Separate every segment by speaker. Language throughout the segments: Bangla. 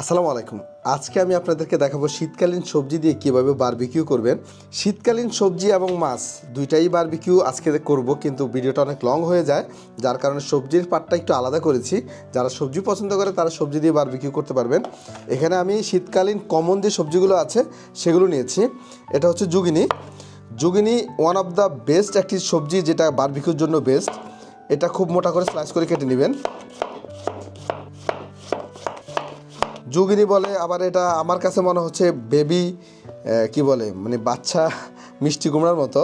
Speaker 1: আসসালামু আলাইকুম। আজকে আমি আপনাদেরকে দেখাবো শীতকালীন সবজি দিয়ে কীভাবে বারবিকিউ করবেন। শীতকালীন সবজি এবং মাছ দুইটাই বারবিকিউ আজকে করব, কিন্তু ভিডিওটা অনেক লং হয়ে যায়। যার কারণে সবজির পার্টটা একটু আলাদা করেছি। যারা সবজি পছন্দ করে, তারা সবজি দিয়ে বারবিকিউ করতে পারবেন। এখানে আমি শীতকালীন কমন যে সবজিগুলো আছে, সেগুলো নিয়েছি। এটা হচ্ছে zucchini. Zucchini one of the best একটি সবজি যেটা বারবিকিউর জন্য বেস্ট এটা খুব মোটা করে স্লাইস করে কেটে নেবেন। যুগিনি বলে, আবার এটা আমার কাছে মনে হচ্ছে বেবি কি বলে মানে বাচ্চা মিষ্টি কুমড়ার মতো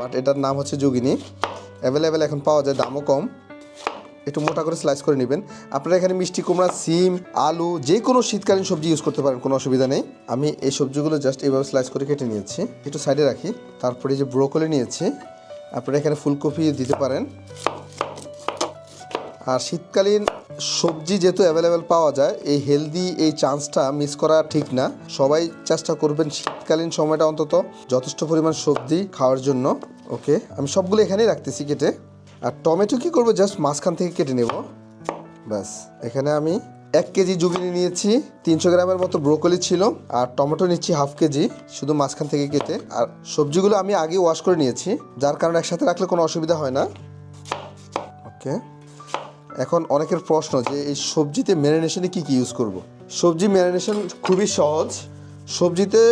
Speaker 1: বাট এটার নাম হচ্ছে যুগিনি। অ্যাভেলেবেল এখন পাওয়া যায়, দামও কম। একটু মোটা করে স্লাইস করে নেবেন। আপনারা এখানে মিষ্টি কুমড়া, সিম, আলু, যে কোনো শীতকালীন সবজি ইউজ করতে পারেন, কোনো অসুবিধা নেই। আমি এই সবজিগুলো জাস্ট এইভাবে স্লাইস করে কেটে নিয়েছি। একটু সাইডে রাখি। তারপরে যে ব্রোকলি নিয়েছি, আপনারা এখানে ফুলকপি দিতে পারেন। আর শীতকালীন সবজি যেহেতু অ্যাভেলেবেল পাওয়া যায়, এই হেলদি এই চান্সটা মিস করা ঠিক না। সবাই চেষ্টা করবেন শীতকালীন সময়টা অন্তত যথেষ্ট পরিমাণ সবজি খাওয়ার জন্য। ওকে আমি সবগুলো এখানেই রাখতেছি কেটে। আর টমেটো কি করব? জাস্ট মাঝখান থেকে কেটে নেব। ব্যাস, এখানে আমি এক কেজি জুগিনি নিয়েছি। তিনশো গ্রামের মতো ব্রোকলি ছিল। আর টমেটো নিচ্ছি হাফ কেজি, শুধু মাঝখান থেকে কেটে। আর সবজিগুলো আমি আগে ওয়াশ করে নিয়েছি। যার কারণে একসাথে রাখলে কোনো অসুবিধা হয় না। ওকে এখন অনেকের প্রশ্ন যে এই সবজিতে ম্যারিনেশনে কি কি ইউজ করব। সবজি ম্যারিনেশন খুবই সহজ। সবজিতে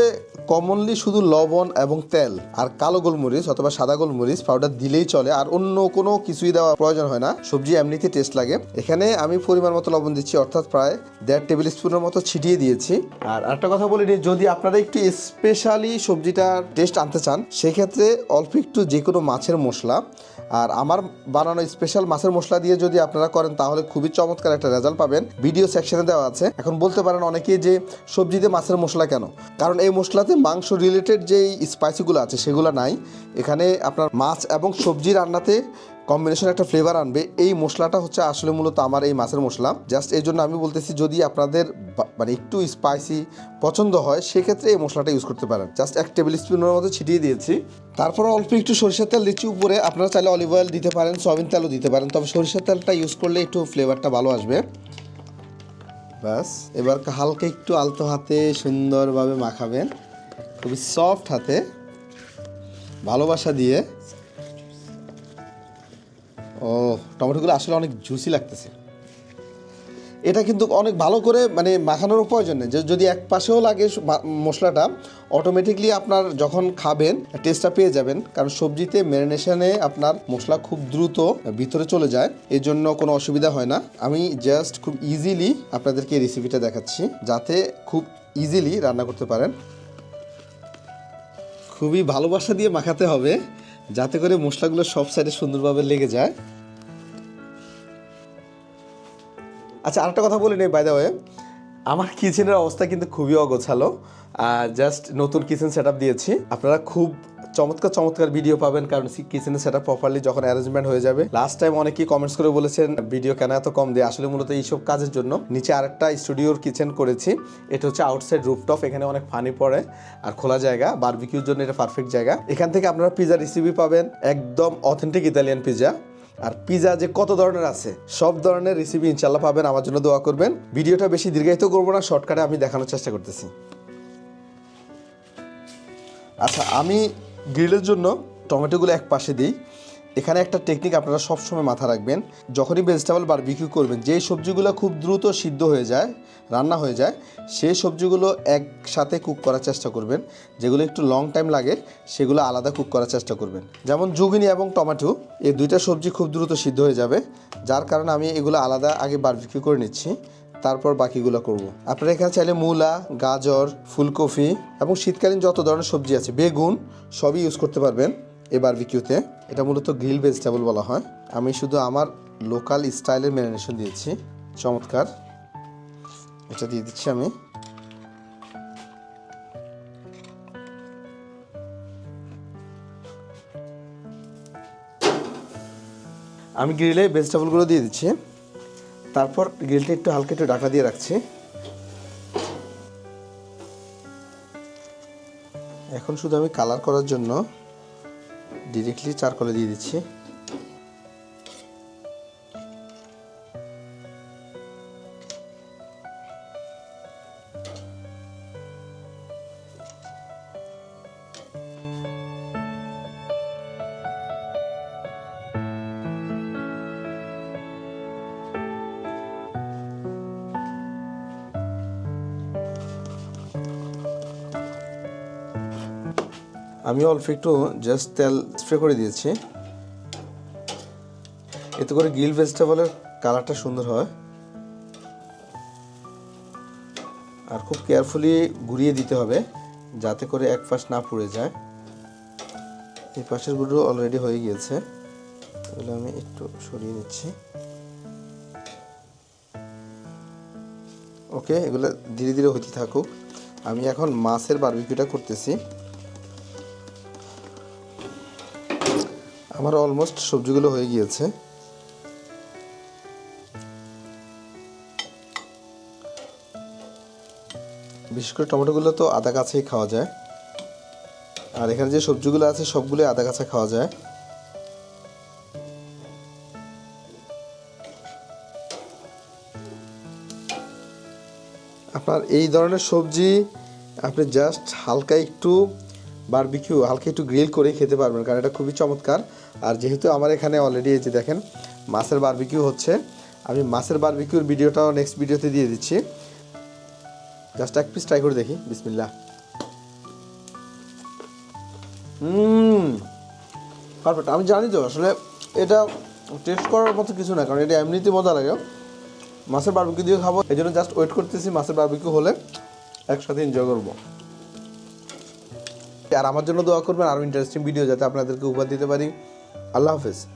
Speaker 1: কমনলি শুধু লবণ এবং তেল আর কালো গোলমরিচ অথবা সাদা গোলমরিচ পাউডার দিলেই চলে আর অন্য কোনো কিছুই দেওয়া প্রয়োজন হয় না। সবজি এমনিতে টেস্ট লাগে। এখানে আমি পরিমাণ মতো লবণ দিচ্ছি, অর্থাৎ প্রায় দেড় টেবিল স্পুনের মতো ছিটিয়ে দিয়েছি। আর একটা কথা বলি যদি আপনারা একটু স্পেশালি সবজিটার টেস্ট আনতে চান, সেক্ষেত্রে অল্প একটু যে কোনো মাছের মশলা আর আমার বানানো স্পেশাল মাছের মশলা দিয়ে যদি আপনারা করেন, তাহলে খুবই চমৎকার একটা রেজাল্ট পাবেন। ভিডিও সেকশনে দেওয়া আছে। এখন বলতে পারেন অনেকেই যে, সবজিতে মাছের মশলা কেন? কারণ এই মশলাতে মাংস রিলেটেড যেই স্পাইসিগুলো আছে, সেগুলো নাই। এখানে আপনার মাছ এবং সবজি রান্নাতে কম্বিনেশন একটা ফ্লেভার আনবে। এই মশলাটা হচ্ছে আসলে মূলত আমার এই মাছের মশলা। জাস্ট এই জন্য আমি বলতেছি, যদি আপনাদের মানে একটু স্পাইসি পছন্দ হয়, সেক্ষেত্রে এই মশলাটা ইউজ করতে পারেন। জাস্ট এক টেবিল স্পুনের মতো ছিটিয়ে দিয়েছি। তারপর অল্প একটু সরিষার তেল দিচ্ছি উপরে। আপনারা চাইলে অলিভ অয়েল দিতে পারেন সয়াবিন তেলও দিতে পারেন। তবে সরিষার তেলটা ইউজ করলে একটু ফ্লেভারটা ভালো আসবে। ব্যাস, এবার হালকা একটু আলতো হাতে সুন্দরভাবে মাখাবেন। খুবই সফট হাতে। ভালোবাসা দিয়ে। ও, টমেটোগুলো আসলে অনেক জুসি লাগতেছে। এটা কিন্তু অনেক ভালো করে মানে মাখানোর প্রয়োজন নেই। যদি এক পাশেও লাগে মশলাটা অটোমেটিকলি আপনার যখন খাবেন টেস্টটা পেয়ে যাবেন। কারণ সবজিতে ম্যারিনেশনে আপনার মশলা খুব দ্রুত ভিতরে চলে যায়। এর জন্য কোনো অসুবিধা হয় না। আমি জাস্ট খুব ইজিলি আপনাদেরকে এই রেসিপিটা দেখাচ্ছি, যাতে খুব ইজিলি রান্না করতে পারেন। খুবই ভালোবাসা দিয়ে মাখাতে হবে। যাতে করে মশলাগুলো সব সাইডে সুন্দরভাবে লেগে যায়। আচ্ছা আরেকটা কথা বলি নেই বাই দ্য ওয়ে আমার কিচেনের অবস্থা কিন্তু খুবই অগোছালো। জাস্ট নতুন কিচেন সেট দিয়েছি। আপনারা খুব চমৎকার চমৎকার ভিডিও পাবেন, কারণ কিচেনের সেট প্রপারলি যখন অ্যারেঞ্জমেন্ট হয়ে যাবে। লাস্ট টাইম অনেকেই কমেন্টস করে বলেছেন, ভিডিও কেন এত কম দেয় আসলে মূলত এইসব কাজের জন্য নিচে আরেকটা স্টুডিওর কিচেন করেছি। এটা হচ্ছে আউটসাইড রুফটপ এখানে অনেক ফানি পড়ে আর খোলা জায়গা। বারবিকিউর জন্য এটা পারফেক্ট জায়গা। এখান থেকে আপনারা পিজা রেসিপি পাবেন। একদম অথেন্টিক ইতালিয়ান পিজা আর পিজা যে কত ধরনের আছে, সব ধরনের রেসিপি ইনশাল্লাহ পাবেন, আমার জন্য দোয়া করবেন। ভিডিওটা বেশি দীর্ঘায়িত করব না শর্টকাটে আমি দেখানোর চেষ্টা করতেছি। আচ্ছা আমি গ্রিলের জন্য টমেটোগুলো এক পাশে দিই। এখানে একটা টেকনিক আপনারা সবসময় মাথা রাখবেন। যখনই ভেজিটেবল বারবিকিউ করবেন, যেই সবজিগুলো খুব দ্রুত সিদ্ধ হয়ে যায়, রান্না হয়ে যায়, সেই সবজিগুলো একসাথে কুক করার চেষ্টা করবেন। যেগুলো একটু লং টাইম লাগে, সেগুলো আলাদা কুক করার চেষ্টা করবেন। যেমন জুগিনি এবং টমেটো এই দুইটা সবজি খুব দ্রুত সিদ্ধ হয়ে যাবে। যার কারণে আমি এগুলো আলাদা আগে বারবিকিউ করে নিচ্ছি, তারপর বাকিগুলো করব। আপনারা এখানে চাইলে মূলা, গাজর, ফুলকপি এবং শীতকালীন যত ধরনের সবজি আছে, বেগুন সবই ইউজ করতে পারবেন। এই বারবিকিউতে এটা মূলত গ্রিল ভেজিটেবল বলা হয়। আমি শুধু আমার লোকাল স্টাইলের ম্যারিনেশন দিয়েছি, চমৎকার। এটা দিয়ে দিচ্ছি আমি। আমি গ্রিলে ভেজিটেবলগুলো দিয়ে দিচ্ছি। তারপর গ্রিলটা একটু হালকা একটু ঢাকা দিয়ে রাখছি। এখন শুধু আমি কালার করার জন্য ডিরেক্টলি চারকোলে দিয়ে দিচ্ছি। আমি অল্প একটু জাস্ট তেল স্প্রে করে দিয়েছি। এতে করে গ্রিল ভেজিটেবলের কালারটা সুন্দর হয়। আর খুব কেয়ারফুলি ঘুরিয়ে দিতে হবে, যাতে করে এক পাশ না পুড়ে যায়। এই পাশেরগুলো অলরেডি হয়ে গিয়েছে। এগুলো আমি একটু সরিয়ে নিচ্ছি। ওকে এগুলো ধীরে ধীরে হতে থাকুক। আমি এখন মাছের বারবিকিউটা করতেছি। আমার অলমোস্ট সবজিগুলো হয়ে গিয়েছে। বিশেষ করে টমেটোগুলো তো আদা কাছেই খাওয়া যায়। আর এখানে যে সবজিগুলো আছে সবগুলো আদা কাছে খাওয়া যায়। আপনার এই ধরনের সবজি আপনি জাস্ট হালকা একটু বারবিকিউ হালকা একটু গ্রিল করে খেতে পারবেন, কারণ এটা খুবই চমৎকার। আর যেহেতু আমার এখানে অলরেডি এই যে দেখেন, মাছের বারবিকিউ হচ্ছে, আমি মাছের বারবিকিউর ভিডিওটাও নেক্সট ভিডিওতে দিয়ে দিচ্ছি। জাস্ট এক পিস ট্রাই করে দেখি বিসমিল্লা পারফেক্ট আমি জানি তো, আসলে এটা টেস্ট করার মতো কিছু না, কারণ এটা এমনিতে মজা লাগে। মাছের বারবিকিউ দিয়ে খাব এই জন্য জাস্ট ওয়েট করতেছি মাছের বারবিকিউ হলে একসাথে এনজয় করব। আর আমার জন্য দোয়া করবেন আরও ইন্টারেস্টিং ভিডিও যাতে আপনাদেরকে উপহার দিতে পারি। আল্লাহ হাফেজ।